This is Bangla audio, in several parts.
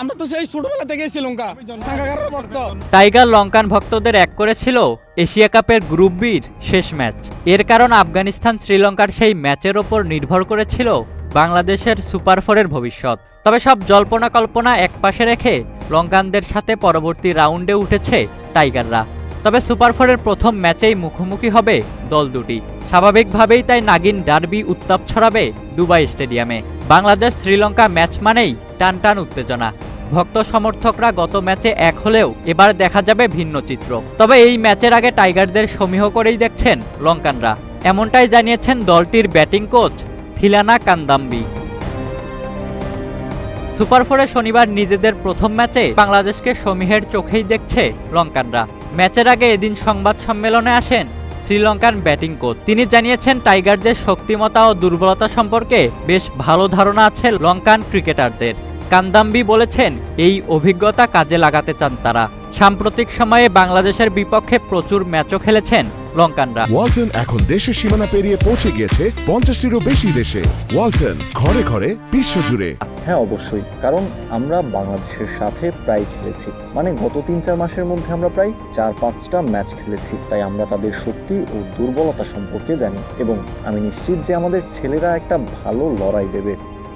আমরা তো সেই ছোটবেলা থেকেই শ্রীলঙ্কা সাঙ্গাকারের ভক্ত। টাইগার লঙ্কান ভক্তদের এক করেছিল এশিয়া কাপের গ্রুপ বির শেষ ম্যাচ। এর কারণ আফগানিস্তান শ্রীলঙ্কার সেই ম্যাচের ওপর নির্ভর করেছিল বাংলাদেশের সুপার ফোরের ভবিষ্যৎ। তবে সব জল্পনা কল্পনা একপাশে রেখে লঙ্কানদের সাথে পরবর্তী রাউন্ডে উঠেছে টাইগাররা। তবে সুপার ফোরের প্রথম ম্যাচেই মুখোমুখি হবে দল দুটি। স্বাভাবিকভাবেই তাই নাগিন ডার্বি উত্তাপ ছড়াবে দুবাই স্টেডিয়ামে। বাংলাদেশ শ্রীলঙ্কা ম্যাচ মানেই টান টান উত্তেজনা। ভক্ত সমর্থকরা গত ম্যাচে এক হলেও এবার দেখা যাবে ভিন্ন চিত্র। তবে এই ম্যাচের আগে টাইগারদের সমীহ করেই দেখছেন লঙ্কানরা। এমনটাই জানিয়েছেন দলটির batting coach Thilina Kandamby. Super ফোরে শনিবার নিজেদের প্রথম ম্যাচে বাংলাদেশকে সমীহের চোখেই দেখছে লঙ্কানরা। ম্যাচের আগে এদিন সংবাদ সম্মেলনে আসেন শ্রীলঙ্কান ব্যাটিং কোচ। তিনি জানিয়েছেন, টাইগারদের শক্তিমতা ও দুর্বলতা সম্পর্কে বেশ ভালো ধারণা আছে লঙ্কান ক্রিকেটারদের। কান্দাম্বি বলেছেন এই অভিজ্ঞতা কাজে লাগাতে চান তারা। সাম্প্রতিক সময়ে বাংলাদেশের বিপক্ষে প্রচুর ম্যাচও খেলেছেন লঙ্কানরা। ওয়ালটন এখন দেশের সীমানা পেরিয়ে পৌঁছে গিয়েছে পঞ্চাশটিরও বেশি দেশে। ওয়ালটন ঘরে ঘরে বিশ্বজুড়ে। হ্যাঁ অবশ্যই কারণ আমরা বাংলাদেশের সাথে প্রায় খেলেছি। মানে গত তিন চার মাসের মধ্যে আমরা প্রায় চার পাঁচটা ম্যাচ খেলেছি। তাই আমরা তাদের শক্তি ও দুর্বলতা সম্পর্কে জানি এবং আমি নিশ্চিত যে আমাদের ছেলেরা একটা ভালো লড়াই দেবে।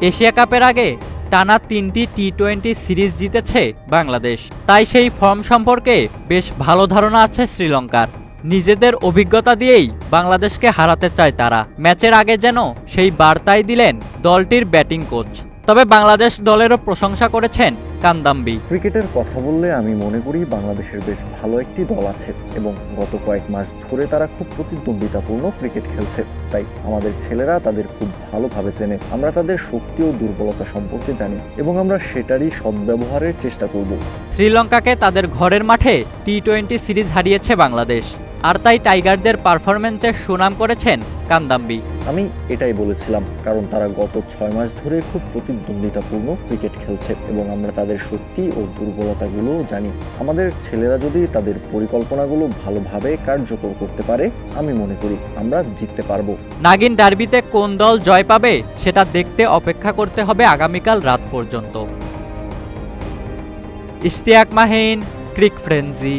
এশিয়া কাপের আগে টানা তিনটি টি টোয়েন্টি সিরিজ জিতেছে বাংলাদেশ। তাই সেই ফর্ম সম্পর্কে বেশ ভালো ধারণা আছে শ্রীলঙ্কার। নিজেদের অভিজ্ঞতা দিয়েই বাংলাদেশকে হারাতে চায় তারা। ম্যাচের আগে যেন সেই বার্তাই দিলেন দলটির ব্যাটিং কোচ। তবে বাংলাদেশ দলেরও প্রশংসা করেছেন কান্দাম্বি। ক্রিকেটের কথা বললে আমি মনে করি বাংলাদেশের বেশ ভালো একটি দল আছে এবং গত কয়েক মাস ধরে তারা খুব প্রতিদ্বন্দ্বিতাপূর্ণ ক্রিকেট খেলছে। তাই আমাদের ছেলেরা তাদের খুব ভালোভাবে চেনে। আমরা তাদের শক্তি ও দুর্বলতা সম্পর্কে জানি এবং আমরা সেটারই সদ্ব্যবহারের চেষ্টা করব। শ্রীলঙ্কাকে তাদের ঘরের মাঠে টি টোয়েন্টি সিরিজ হারিয়েছে বাংলাদেশ। আর তাই টাইগারদের পারফরমেন্সে সুনাম করেছেন কান্দাম্বি। আমি এটাই বলেছিলাম কারণ তারা গত ছয় মাস ধরে খুব প্রতিদ্বন্দ্বিতাপূর্ণ ক্রিকেট খেলছে এবং আমরা তাদের শক্তি ও দুর্বলতাগুলোও জানি। আমাদের ছেলেরা যদি তাদের পরিকল্পনাগুলো ভালোভাবে কার্যকর করতে পারে আমি মনে করি আমরা জিততে পারব। নাগিন ডার্বিতে কোন দল জয় পাবে সেটা দেখতে অপেক্ষা করতে হবে আগামীকাল রাত পর্যন্ত। ইশতিয়াক মাহিন ক্রিক ফ্রেন্সি।